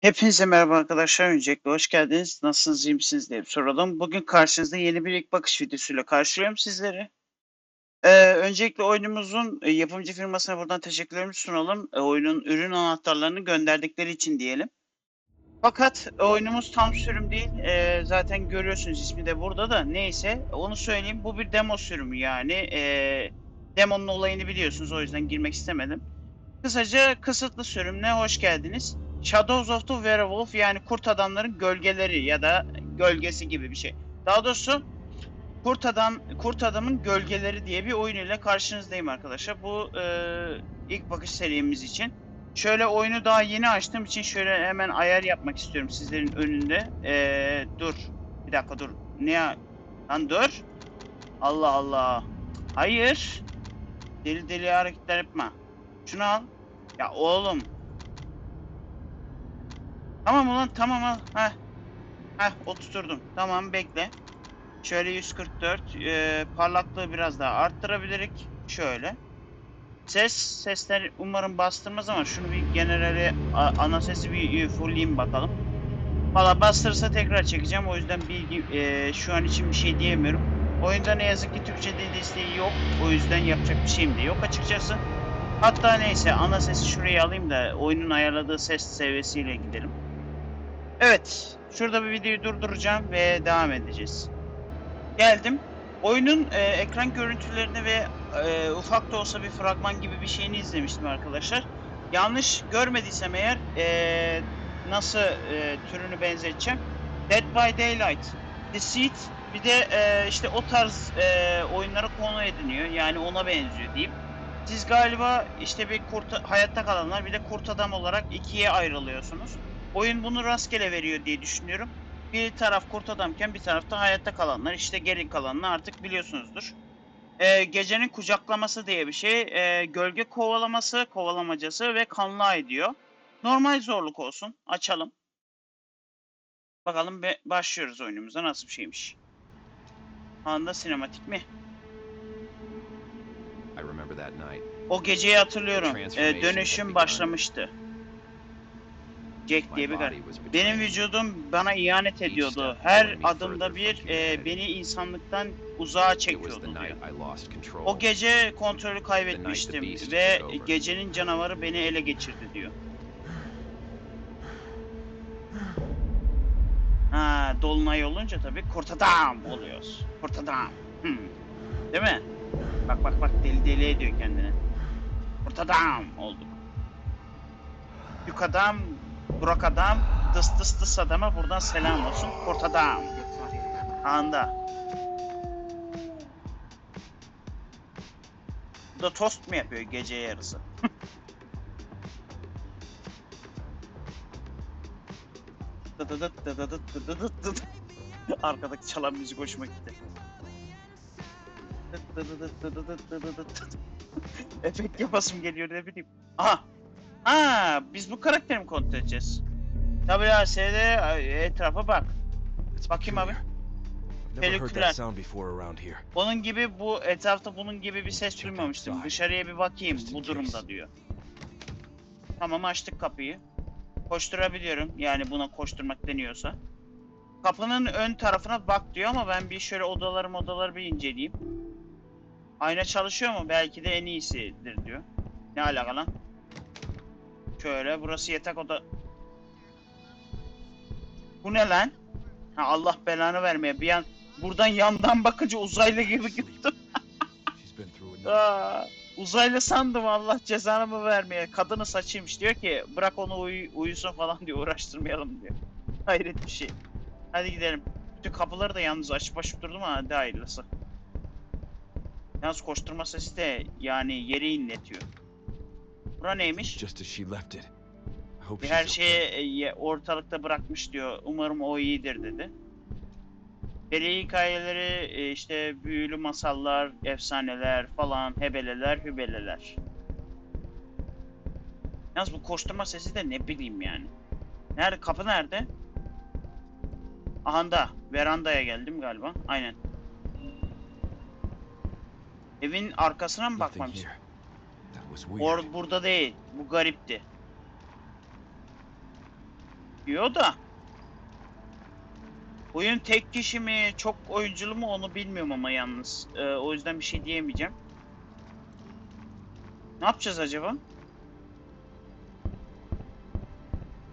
Hepinize merhaba arkadaşlar. Öncelikle hoş geldiniz. Nasılsınız, iyi misiniz diye soralım. Bugün karşınızda yeni bir ilk bakış videosuyla karşılıyorum sizleri. Ee, öncelikle oyunumuzun e, yapımcı firmasına buradan teşekkürlerimizi sunalım. E, oyunun ürün anahtarlarını gönderdikleri için diyelim. Fakat e, oyunumuz tam sürüm değil. E, zaten görüyorsunuz ismi de burada da. Neyse onu söyleyeyim. Bu bir demo sürümü yani. E, demonun olayını biliyorsunuz o yüzden girmek istemedim. Kısaca kısıtlı sürümle hoş geldiniz. Shadows of the Werewolf yani kurt adamların gölgeleri ya da gölgesi gibi bir şey. Daha doğrusu kurt adam kurt adamın gölgeleri diye bir oyun ile karşınızdayım arkadaşlar. Bu e, ilk bakış serimiz için. Şöyle oyunu daha yeni açtığım için şöyle hemen ayar yapmak istiyorum sizlerin önünde. E, dur. Bir dakika dur. Ne? Lan dur. Allah Allah. Hayır. Deli deli hareketler yapma. Şunu al. Ya oğlum. Tamam ulan tamam al. Heh. Heh oturturdum. Tamam bekle. Şöyle 144. Ee, parlaklığı biraz daha arttırabilirik. Şöyle. Ses, sesler umarım bastırmaz ama şunu bir generale a- ana sesi bir fullleyeyim bakalım. Valla bastırırsa tekrar çekeceğim. O yüzden bilgi e, şu an için bir şey diyemiyorum. Oyunda ne yazık ki Türkçe dil desteği yok. O yüzden yapacak bir şeyim de yok açıkçası. Hatta neyse ana sesi şuraya alayım da oyunun ayarladığı ses seviyesiyle gidelim. Evet, şurada bir videoyu durduracağım ve devam edeceğiz. Geldim. Oyunun e, ekran görüntülerini ve e, ufak da olsa bir fragman gibi bir şeyini izlemiştim arkadaşlar. Yanlış görmediysem eğer e, nasıl e, türünü benzeteceğim. Dead by Daylight, Deceit bir de e, işte o tarz e, oyunlara konu ediniyor. Yani ona benziyor diyeyim. Siz galiba işte bir kurt hayatta kalanlar bir de kurt adam olarak ikiye ayrılıyorsunuz. Oyun bunu rastgele veriyor diye düşünüyorum. Bir taraf kurt adamken bir tarafta hayatta kalanlar. İşte geri kalanını artık biliyorsunuzdur. Ee, gecenin kucaklaması diye bir şey. Ee, gölge kovalaması, kovalamacası ve kanlı ay diyor. Normal zorluk olsun. Açalım. Bakalım be başlıyoruz oyunumuza nasıl bir şeymiş. Anda sinematik mi? O geceyi hatırlıyorum. Ee, dönüşüm başlamıştı. Jack diye bir garip. Benim vücudum bana ihanet ediyordu. Her adımda bir e, beni insanlıktan uzağa çekiyordu diyor. O gece kontrolü kaybetmiştim ve gecenin canavarı beni ele geçirdi diyor. Ha, dolunay olunca tabii kurt adam oluyoruz. Kurt adam. Hmm. Değil mi? Bak bak bak deli deli ediyor kendini. Kurt adam olduk. Yük adam, Burak adam, dıs dıs dıs adama buradan selam olsun. Kurt adam. Anda. Bu da tost mu yapıyor gece yarısı? Arkadaki çalan müzik hoşuma gitti. Efekt yapasım geliyor ne bileyim. Aha. Ha, biz bu karakteri mi kontrol edeceğiz? WAS'de etrafa bak. Bakayım abi. here. Onun gibi bu etrafta bunun gibi bir ses duymamıştım. Dışarıya bir bakayım bu durumda diyor. Tamam açtık kapıyı. Koşturabiliyorum. Yani buna koşturmak deniyorsa. Kapının ön tarafına bak diyor ama ben bir şöyle odaları odaları bir inceleyeyim. Ayna çalışıyor mu? Belki de en iyisidir diyor. Ne alaka lan? Şöyle burası yatak oda. Bu ne lan? Ha Allah belanı vermeye. Bir an buradan yandan bakınca uzaylı gibi gittim. Uzaylı sandım Allah cezanı mı vermeye. Kadını saçıymış diyor ki bırak onu uyu- uyusun falan diyor uğraştırmayalım diyor. Hayret bir şey. Hadi gidelim. Bütün kapıları da yalnız açıp açıp durdum ama hadi hayırlısı. Yalnız koşturma sesi de yani yeri inletiyor. Bura neymiş? Just as she left it. Bir her şeyi e, ortalıkta bırakmış diyor. Umarım o iyidir dedi. Peri hikayeleri, e, işte büyülü masallar, efsaneler falan, hebeleler, hübeleler. Yalnız bu koşturma sesi de ne bileyim yani. Nerede? Kapı nerede? Ahanda. Verandaya geldim galiba. Aynen. Evin arkasına mı Nothing bakmam? here. That was weird. Or burada değil. Bu garipti. diyor da. Oyun tek kişi mi, çok oyunculu mu onu bilmiyorum ama yalnız. Ee, o yüzden bir şey diyemeyeceğim. Ne yapacağız acaba?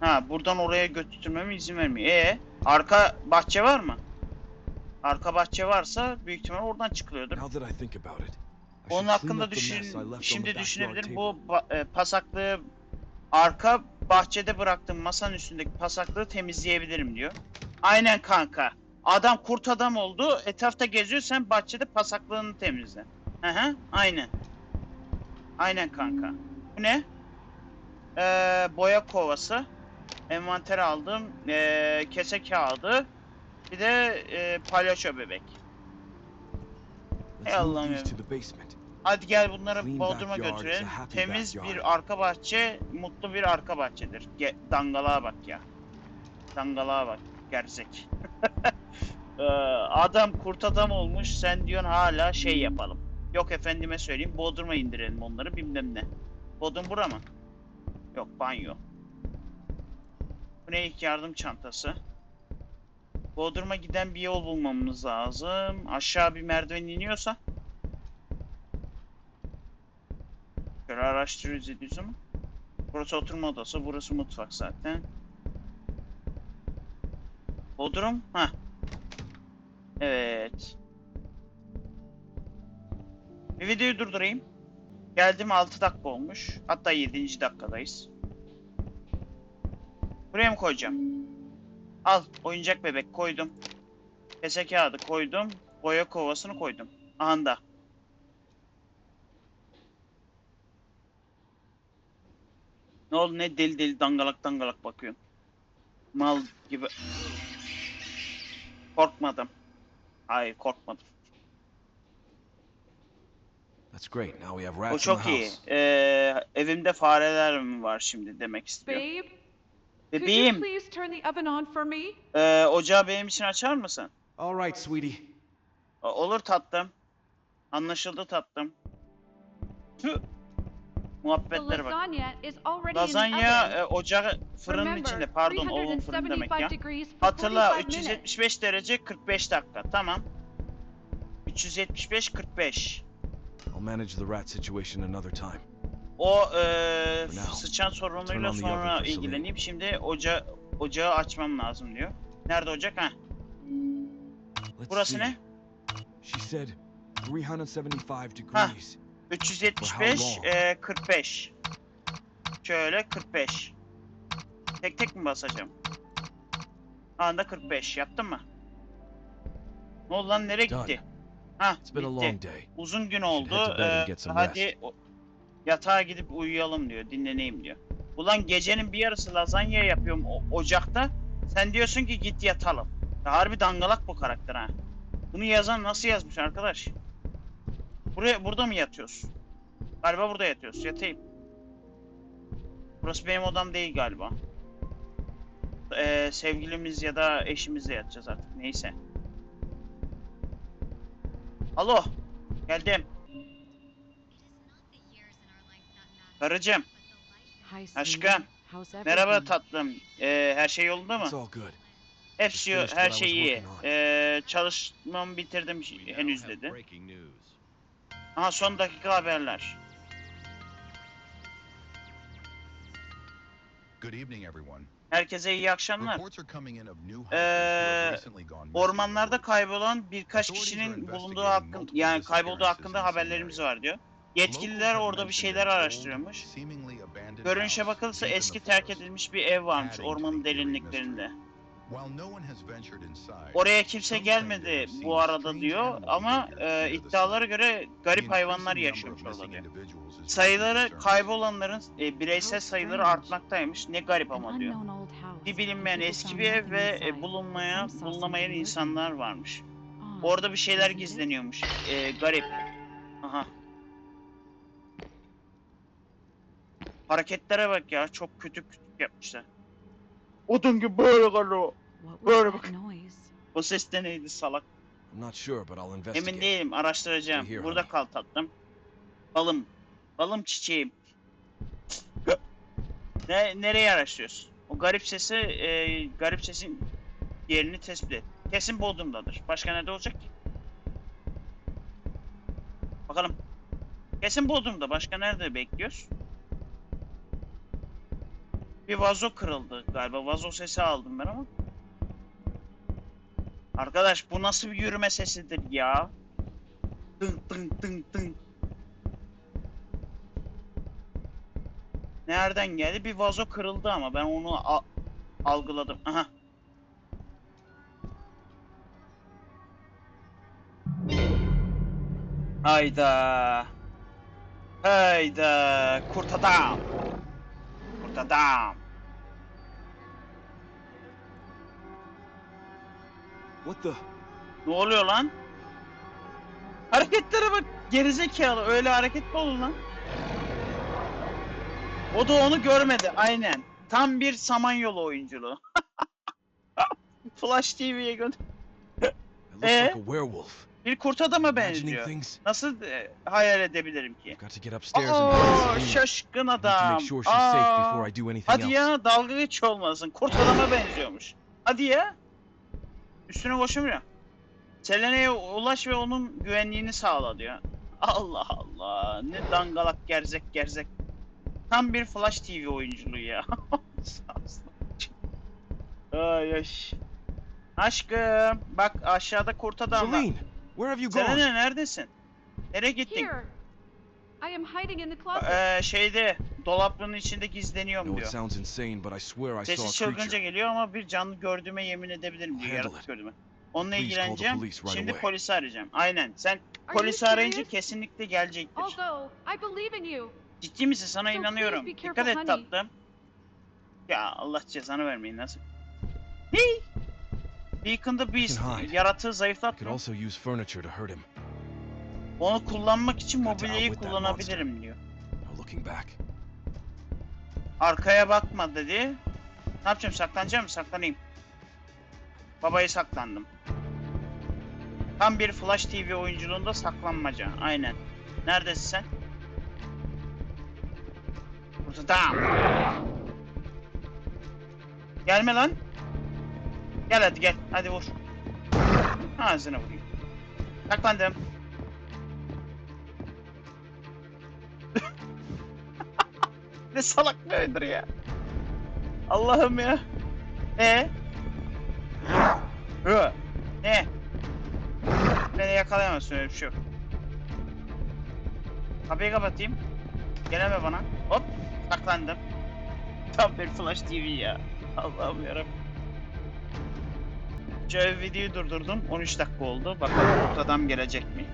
Ha, buradan oraya götürmeme izin vermiyor. E, arka bahçe var mı? Arka bahçe varsa büyük ihtimal oradan çıkılıyordur. Now that I think about it, I Onun hakkında düşün, şimdi düşünebilirim. Bu e, pasaklığı arka bahçede bıraktığım masanın üstündeki pasaklığı temizleyebilirim diyor. Aynen kanka. Adam kurt adam oldu. Etrafta geziyor. Sen bahçede pasaklığını temizle. Hı hı. Aynen. Aynen kanka. Bu ne? Ee, boya kovası. Envanter aldım. Ee, kese kağıdı. Bir de e, palyaço bebek. Ey Allah'ım ya. Hadi gel bunları Bodrum'a götürelim. Temiz bir arka bahçe, mutlu bir arka bahçedir. Ge- dangalığa bak ya. Dangalığa bak. Gerzek. Ee, adam kurt adam olmuş. Sen diyorsun hala şey yapalım. Yok efendime söyleyeyim. Bodrum'a indirelim onları bilmem ne. Bodrum bura mı? Yok banyo. Bu ne ilk yardım çantası? Bodrum'a giden bir yol bulmamız lazım. Aşağı bir merdiven iniyorsa. Şöyle araştırıyoruz ediyoruz. Burası oturma odası, burası mutfak zaten. Bodrum, ha. Evet. Bir videoyu durdurayım. Geldim 6 dakika olmuş. Hatta 7. dakikadayız. Buraya mı koyacağım? Al, oyuncak bebek koydum. Kese kağıdı koydum. Boya kovasını koydum. Anda. Ne oldu ne deli deli dangalak dangalak bakıyorsun. Mal gibi. Korkmadım. Hayır korkmadım. That's great. Now we have O rats in çok the iyi. house. Ee, evimde fareler mi var şimdi demek istiyor. Babe, could you Bebeğim, please turn the oven on for me? ee, ocağı benim için açar mısın? All right, sweetie. O- olur tatlım. Anlaşıldı tatlım. Tüh. Muhabbetlere bak. Lazanya e, ocağı fırının Remember, içinde. Pardon oven fırın demek ya. 375 degrees for Hatırla 45 minutes. 375 derece 45 dakika. Tamam. 375 45. I'll manage the rat situation another time. O e, sıçan sorunuyla sonra ilgileneyim. Şimdi oca ocağı açmam lazım diyor. Nerede ocak? Ha. Burası ne? She said 375 degrees. 375 long? e, 45. Şöyle 45. Tek tek mi basacağım? Anda 45. Yaptın mı? Ne oldu lan nereye gitti? Ha bitti. Uzun gün oldu. Ee, hadi yatağa gidip uyuyalım diyor. Dinleneyim diyor. Ulan gecenin bir yarısı lazanya yapıyorum o- ocakta. Sen diyorsun ki git yatalım. Ya harbi dangalak bu karakter ha. Bunu yazan nasıl yazmış arkadaş? Buraya burada mı yatıyoruz? Galiba burada yatıyoruz. Yatayım. Burası benim odam değil galiba. Ee, sevgilimiz ya da eşimizle yatacağız artık. Neyse. Alo. Geldim. Karıcığım. Aşkım. Merhaba tatlım. Ee, her şey yolunda mı? Hepsi her şey iyi. Ee, çalışmamı bitirdim henüz dedi. Aha son dakika haberler. Good evening, everyone. Herkese iyi akşamlar. Ee, Ormanlarda kaybolan birkaç kişinin bulunduğu multiple yani kaybolduğu hakkında haberlerimiz var diyor. Yetkililer orada bir şeyler araştırıyormuş. Görünüşe bakılırsa eski terk edilmiş bir ev varmış ormanın derinliklerinde. Oraya kimse gelmedi bu arada diyor ama e, iddialara göre garip hayvanlar of orada diyor. Sayıları kaybolanların e, bireysel sayıları artmaktaymış. Ne garip ama diyor. Bir bilinmeyen eski bir ev ve e, bulunmaya bulunamayan insanlar varmış. Odd, Orada bir şeyler gizleniyormuş. E, garip. Aha. Hareketlere bak ya. Çok kötü küçük yapmışlar. Odun gibi böyle kalıyor. Böyle bak. O ses de neydi salak? I'm not sure, but I'll investigate. Emin değilim. Araştıracağım. Here, Burada honey. kal tatlım. Balım. Balım çiçeğim. ne, nereye araştırıyorsun? O garip sesi, e, garip sesin yerini tespit et. Kesin Bodrum'dadır. Başka nerede olacak ki? Bakalım. Kesin Bodrum'da. Başka nerede bekliyoruz? Bir vazo kırıldı galiba. Vazo sesi aldım ben ama. Arkadaş bu nasıl bir yürüme sesidir ya? Dın dın dın dın. Nereden geldi? Bir vazo kırıldı ama ben onu algıladım. Aha. Hayda. Hayda. Kurt adam. Adam. What the? Ne oluyor lan? Hareketlere bak. Gerizekalı. Öyle hareket mi olur lan? O da onu görmedi. Aynen. Tam bir samanyolu oyunculuğu. Flash TV'ye gönder. It looks like a werewolf. Bir kurt adama benziyor. Nasıl e, hayal edebilirim ki? Aa, şaşkın adam. Aa, hadi ya dalga geç olmasın. Kurt adama benziyormuş. Hadi ya. Üstüne koşamıyor. Selena'ya ulaş ve onun güvenliğini sağla diyor. Allah Allah. Ne dangalak gerzek gerzek. Tam bir Flash TV oyunculuğu ya. Ay ay. Aşkım bak aşağıda kurt adam var. Where have you gone? Selena neredesin? Nereye gittin? Here. I am hiding in the closet. Ee, şeyde dolapların içinde gizleniyorum No, it diyor. sounds insane, but I swear I Sesi saw a çılgınca creature. geliyor ama bir canlı gördüğüme yemin edebilirim diyor. Handle Yaratık it. gördüğüme. Onunla Please call the ilgileneceğim. police right Şimdi away. polisi arayacağım. Aynen. Sen Are you polisi arayınca serious? kesinlikle gelecektir. Although I believe in you. Ciddi misin? Sana So inanıyorum. be Dikkat et careful, honey. tatlım. Ya Allah cezanı vermeyin nasıl? Ne? Beacon the Beast yaratığı zayıflatma. Onu kullanmak için mobilyayı kullanabilirim diyor. Arkaya bakma dedi. Ne yapacağım? Saklanacağım mı? Saklanayım. Babayı saklandım. Tam bir Flash TV oyunculuğunda saklanmaca. Aynen. Neredesin sen? Burada tam. Gelme lan. Gel hadi gel. Hadi vur. Ağzına vurayım. Saklandım. ne salak bir oyundur ya. Allah'ım ya. E? Hı. Ne? Beni yakalayamazsın öyle bir şey yok. Kapıyı kapatayım. Geleme bana. Hop. Saklandım. Tam bir Flash TV ya. Allah'ım yarabbim. Videoyu durdurdum. 13 dakika oldu. Bakalım kurt adam gelecek mi?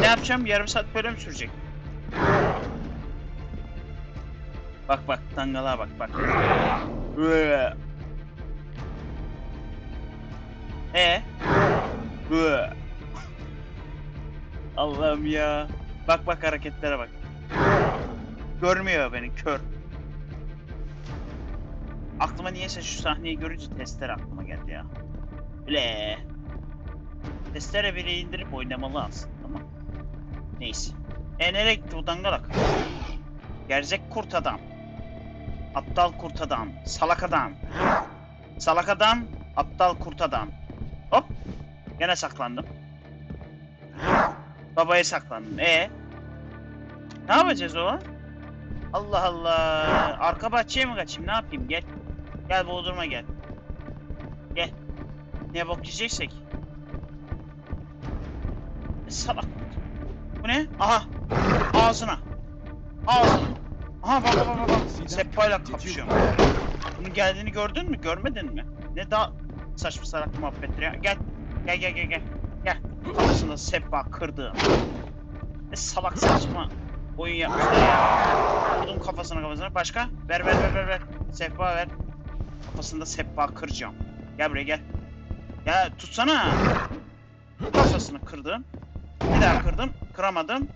Ne yapacağım? Yarım saat böyle mi sürecek? Bak bak dangalığa bak bak. E? Allah'ım ya. Bak bak hareketlere bak. Görmüyor beni kör. Aklıma niyeyse şu sahneyi görünce testere aklıma geldi ya. Bile. Testere biri indirip oynamalı aslında ama. Neyse. E nereye gitti bu dangalak? Gerzek kurt adam. Aptal kurt adam. Salak adam. Salak adam. Aptal kurt adam. Hop. Gene saklandım. Babaya saklandım. E Ne yapacağız oğlum? Allah Allah. Arka bahçeye mi kaçayım? Ne yapayım? Gel. Gel Bodrum'a gel. Gel. Ne bok yiyeceksek. Salak. Bu ne? Aha. Ağzına. Ağzına. Aha bak bak bak bak. Seppa'yla kapışıyorum. Bunun geldiğini gördün mü? Görmedin mi? Ne daha saçma salak muhabbettir ya. Gel. Gel gel gel gel. Gel. Kafasında Seppa kırdı. Ne salak saçma oyun yapmışlar ya. Vurdum kafasına kafasına. Başka? Ver ver ver ver ver. Seppa ver. Kafasında Seppa kıracağım. Gel buraya gel. Ya tutsana. Kafasını kırdım. Bir daha kırdım. Kıramadım.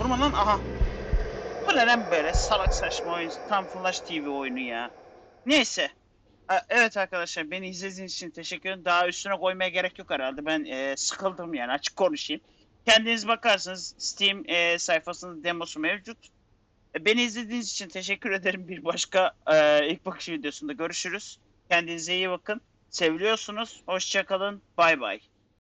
Vurma lan. Aha. Bu ne lan böyle salak saçma oyun. Tam Flash TV oyunu ya. Neyse. Evet arkadaşlar beni izlediğiniz için teşekkür ederim. Daha üstüne koymaya gerek yok herhalde. Ben e, sıkıldım yani açık konuşayım. Kendiniz bakarsınız Steam e, sayfasında demosu mevcut. Beni izlediğiniz için teşekkür ederim. Bir başka e, ilk bakış videosunda görüşürüz. Kendinize iyi bakın. Seviliyorsunuz. Hoşçakalın. Bay bay.